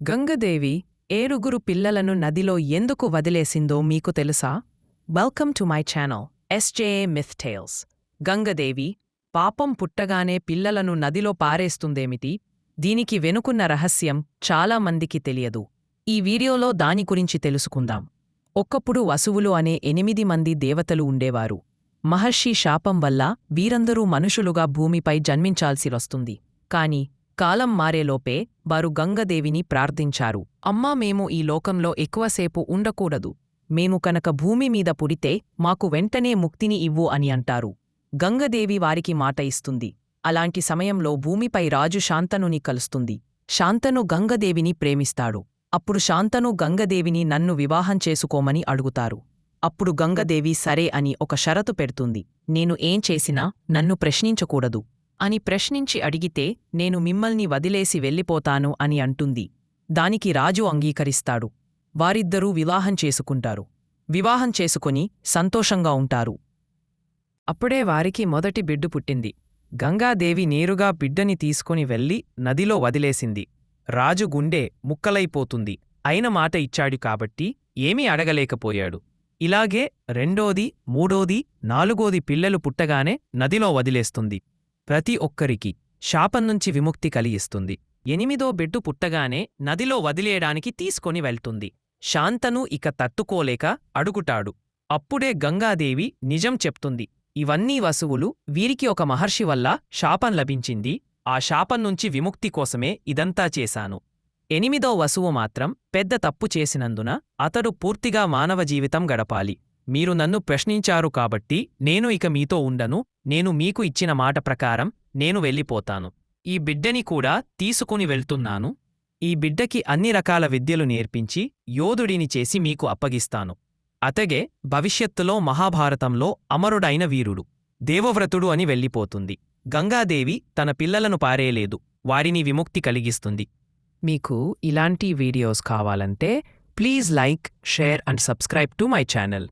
గంగదేవి ఏడుగురు పిల్లలను నదిలో ఎందుకు వదిలేసిందో మీకు తెలుసా? Welcome to my channel SJA myth tales Gangadevi పాపం పుట్టగానే పిల్లలను నదిలో పారేస్తుందేమిటి? దీనికి వెనుకున్న రహస్యం చాలా మందికి తెలియదు. ఈ వీడియోలో దాని గురించి తెలుసుకుందాం. ఒక్కప్పుడు వసువులు అనే ఎనిమిది మంది దేవతలు ఉండేవారు. మహర్షి శాపం వల్ల వీరందరూ మనుషులుగా భూమిపై జన్మించాల్సి వస్తుంది. కాని కాలం మారేలోపే వారు గంగదేవిని ప్రార్థించారు. అమ్మా మేము ఈ లోకంలో ఎక్కువసేపు ఉండకూడదు. మేము కనుక భూమి మీద పుడితే మాకు వెంటనే ముక్తిని ఇవ్వు అని అంటారు. గంగదేవి వారికి మాట ఇస్తుంది. అలాంటి సమయంలో భూమిపై రాజు శాంతనుని కలుస్తుంది. శాంతను గంగదేవిని ప్రేమిస్తాడు. అప్పుడు శాంతను గంగదేవిని నన్ను వివాహం చేసుకోమని అడుగుతారు. అప్పుడు గంగదేవి సరే అని ఒక షరతు పెడుతుంది. నేను ఏం చేసినా నన్ను ప్రశ్నించకూడదు. అని ప్రశ్నించి అడిగితే నేను మిమ్మల్ని వదిలేసి వెళ్ళిపోతాను అని అంటుంది. దానికి రాజు అంగీకరిస్తాడు. వారిద్దరూ వివాహం చేసుకుంటారు. వివాహం చేసుకుని సంతోషంగా ఉంటారు. అప్పుడే వారికి మొదటి బిడ్డు పుట్టింది. గంగాదేవి నేరుగా బిడ్డని తీసుకుని వెళ్ళి నదిలో వదిలేసింది. రాజు గుండె ముక్కలైపోతుంది. అయిన మాట ఇచ్చాడు కాబట్టి ఏమీ అడగలేకపోయాడు. ఇలాగే రెండోది మూడోది నాలుగోది పిల్లలు పుట్టగానే నదిలో వదిలేస్తుంది. ప్రతి ఒక్కరికి శాపం నుంచి విముక్తి కలిగిస్తుంది. ఎనిమిదో బిడ్డు పుట్టగానే నదిలో వదిలేయడానికి తీసుకొని వెళ్తుంది. శాంతను ఇక తట్టుకోలేక అడుగుటాడు అప్పుడే గంగాదేవి నిజం చెప్తుంది. ఇవన్నీ వసువులు వీరికి ఒక మహర్షి వల్ల శాపం లభించింది. ఆ శాపం నుంచి విముక్తి కోసమే ఇదంతా చేశాను. ఎనిమిదో వసువు మాత్రం పెద్ద తప్పు చేసినందున అతడు పూర్తిగా మానవ జీవితం గడపాలి. మీరు నన్ను ప్రశ్నించారు కాబట్టి నేను ఇక మీతో ఉండను నేను మీకు ఇచ్చిన మాట ప్రకారం నేను వెళ్ళిపోతాను. ఈ బిడ్డని కూడా తీసుకుని వెళ్తున్నాను. ఈ బిడ్డకి అన్ని రకాల విద్యలు నేర్పించి యోధుడిని చేసి మీకు అప్పగిస్తాను. అతగే భవిష్యత్తులో మహాభారతంలో అమరుడైన వీరుడు దేవవ్రతుడు అని వెళ్ళిపోతుంది. గంగాదేవి తన పిల్లలను పారేయలేదు వారిని విముక్తి కలిగిస్తుంది. మీకు ఇలాంటి వీడియోస్ కావాలంటే please like share and subscribe to my channel.